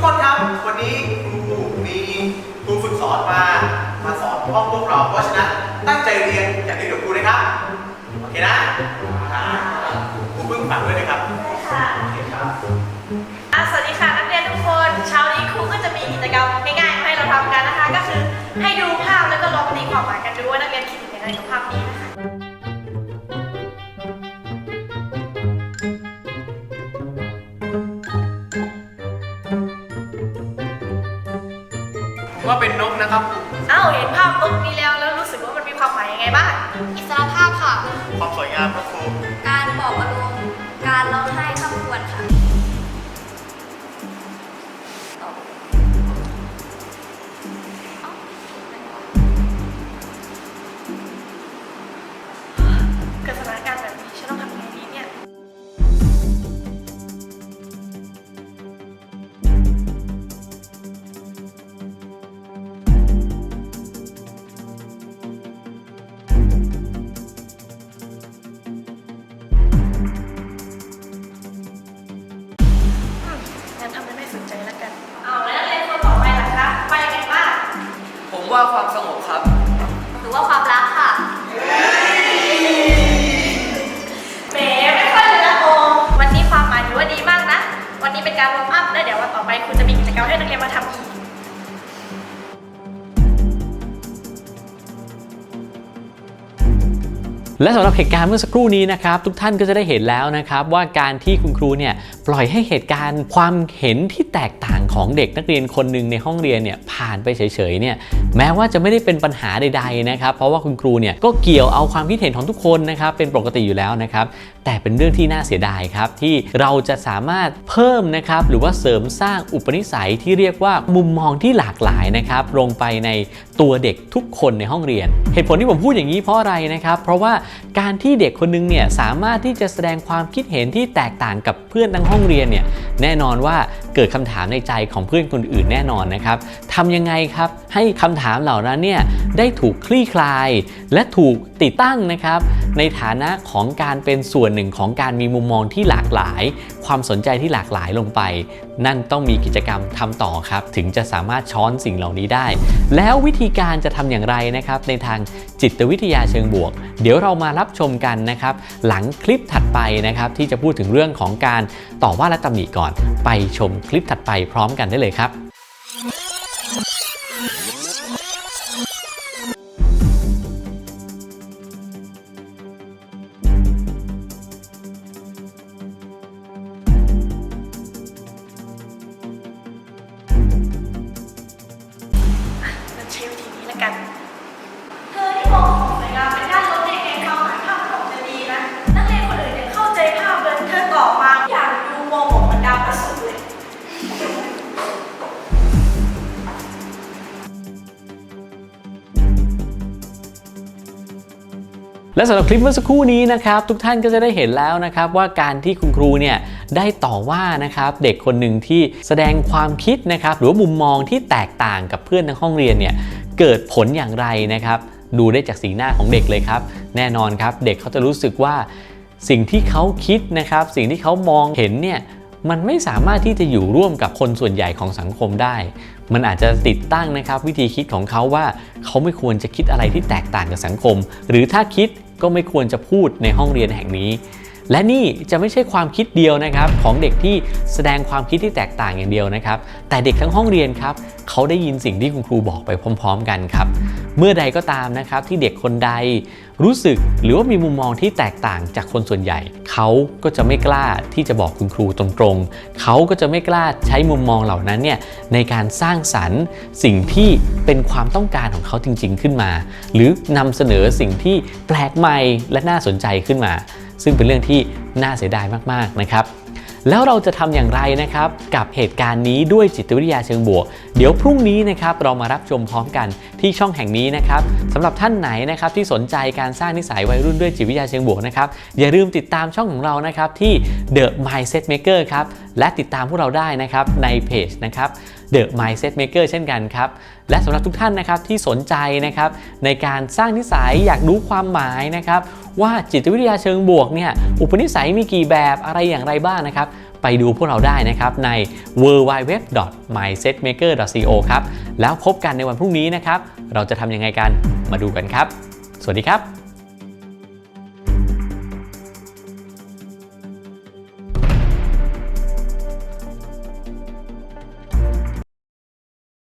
กคนครับ วันนี้ครูมีครูฝึกสอนมา มาสอนห้อพวกเรา เพราะฉะนั้นตั้งใจเรียนอย่างเดียวกับครูนะครับ โอเคนะครูเพิ่งฝังเลยนะครับ ว่าเป็นนกนะครับเอ้าเห็นภาพนกนี้แล้วแล้วรู้สึกว่ามันมีความหมายยังไงบ้าง อิสรภาพค่ะ ความสวยงามครับครู การบอกอารมณ์การร้องไห้ ความสงบครับ หรือว่าความรักค่ะ แหมไม่ค่อยเลยนะโอมวันนี้ความหมายถือว่าดีมากนะ วันนี้เป็นการวอร์มอัพแล้วเดี๋ยววันต่อไปคุณจะมีกิจกรรมให้นักเรียนมาทำอีก และสำหรับเหตุการณ์เมื่อสักครู่นี้นะครับทุกท่านก็จะได้เห็นแล้วนะครับว่าการที่คุณครูเนี่ยปล่อยให้เหตุการณ์ความเห็นที่แตกต่างของเด็กนักเรียนคนหนึ่งในห้องเรียนเนี่ยผ่านไปเฉยๆเนี่ยแม้ว่าจะไม่ได้เป็นปัญหาใดๆนะครับเพราะว่าคุณครูเนี่ยก็เกี่ยวเอาความคิดเห็นของทุกคนนะครับเป็นปกติอยู่แล้วนะครับแต่เป็นเรื่องที่น่าเสียดายครับ ที่เราจะสามารถเพิ่มนะครับหรือว่าเสริมสร้างอุปนิสัยที่เรียกว่ามุมมองที่หลากหลายนะครับลงไปในตัวเด็กทุกคนในห้องเรียน เหตุผลที่ผมพูดอย่างนี้เพราะอะไรนะครับ เพราะว่าการที่เด็กคนหนึงเนี่ยสามารถที่จะแสดงความคิดเห็นที่แตกต่างกับเพื่อนทั้งห้องเรียนเนี่ยแน่นอนว่าเกิดคำถามในใจของเพื่อนคนอื่นแน่นอนนะครับทำยังไงครับให้คำถามเหล่านั้นเนี่ย ได้ถูกคลี่คลาย และถูกติดตั้งนะครับ ในฐานะของการเป็นส่วนหนึ่งของการมีมุมมองที่หลากหลาย ความสนใจที่หลากหลายลงไป นั่นต้องมีกิจกรรมทำต่อครับ ถึงจะสามารถช้อนสิ่งเหล่านี้ได้ แล้ววิธีการจะทำอย่างไรนะครับ ในทางจิตวิทยาเชิงบวก เดี๋ยวเรามารับชมกันนะครับ หลังคลิปถัดไปนะครับ ที่จะพูดถึงเรื่องของการต่อว่าและตำหนิก่อน ไปชมคลิปถัดไปพร้อมกันได้เลยครับ และสำหรับคลิปเมื่อสักครู่นี้นะครับทุกท่านก็จะได้เห็นแล้วนะครับว่าการที่คุณครูเนี่ยได้ต่อว่านะครับเด็กคนหนึ่งที่แสดงความคิดนะครับหรือว่ามุมมองที่แตกต่างกับเพื่อนในห้องเรียนเนี่ยเกิดผลอย่างไรนะครับ ดูได้จากสีหน้าของเด็กเลยครับ แน่นอนครับ เด็กเขาจะรู้สึกว่าสิ่งที่เขาคิดนะครับ สิ่งที่เขามองเห็นเนี่ยมันไม่สามารถที่จะอยู่ร่วมกับคนส่วนใหญ่ของสังคมได้ มันอาจจะติดตั้งนะครับ วิธีคิดของเขาว่าเขาไม่ควรจะคิดอะไรที่แตกต่างกับสังคม หรือถ้าคิด ก็ไม่ควรจะพูดในห้องเรียนแห่งนี้ และนี่จะไม่ใช่ความคิดเดียวนะครับของเด็กที่แสดงความคิดที่แตกต่างอย่างเดียวนะครับ แต่เด็กทั้งห้องเรียนครับเขาได้ยินสิ่งที่คุณครูบอกไปพร้อม ๆ กันครับ เมื่อใดก็ตามนะครับที่เด็กคนใดรู้สึกหรือว่ามีมุมมองที่แตกต่างจากคนส่วนใหญ่ เขาก็จะไม่กล้าที่จะบอกคุณครูตรงๆ เขาก็จะไม่กล้าใช้มุมมองเหล่านั้นเนี่ยในการสร้างสรรค์สิ่งที่เป็นความต้องการของเขาจริง ๆ ขึ้นมา หรือนำเสนอสิ่งที่แปลกใหม่และน่าสนใจขึ้นมา ซึ่งเป็นเรื่องที่น่าเสียดายมากๆนะครับแล้วเราจะทำอย่างไรนะครับ กับเหตุการณ์นี้ด้วยจิตวิทยาเชิงบวก เดี๋ยวพรุ่งนี้นะครับเรามารับชมพร้อมกันที่ช่องแห่งนี้นะครับสำหรับท่านไหนนะครับที่สนใจการสร้างนิสัยวัยรุ่นด้วยจิตวิทยาเชิงบวกนะครับอย่าลืมติดตามช่องของเรานะครับที่ The Mindset Maker ครับและติดตามพวกเราได้นะครับในเพจนะครับ The Mindset Maker เช่นกันครับ และสำหรับทุกท่านนะครับที่สนใจนะครับในการสร้างนิสัยอยากรู้ความหมายนะครับว่าจิตวิทยาเชิงบวกเนี่ยอุปนิสัยมีกี่แบบอะไรอย่างไรบ้างนะครับไปดูพวกเราได้นะครับใน www.mindsetmaker.co ครับแล้วพบกันในวันพรุ่งนี้นะครับ เราจะทำยังไงกันมาดูกันครับ สวัสดีครับ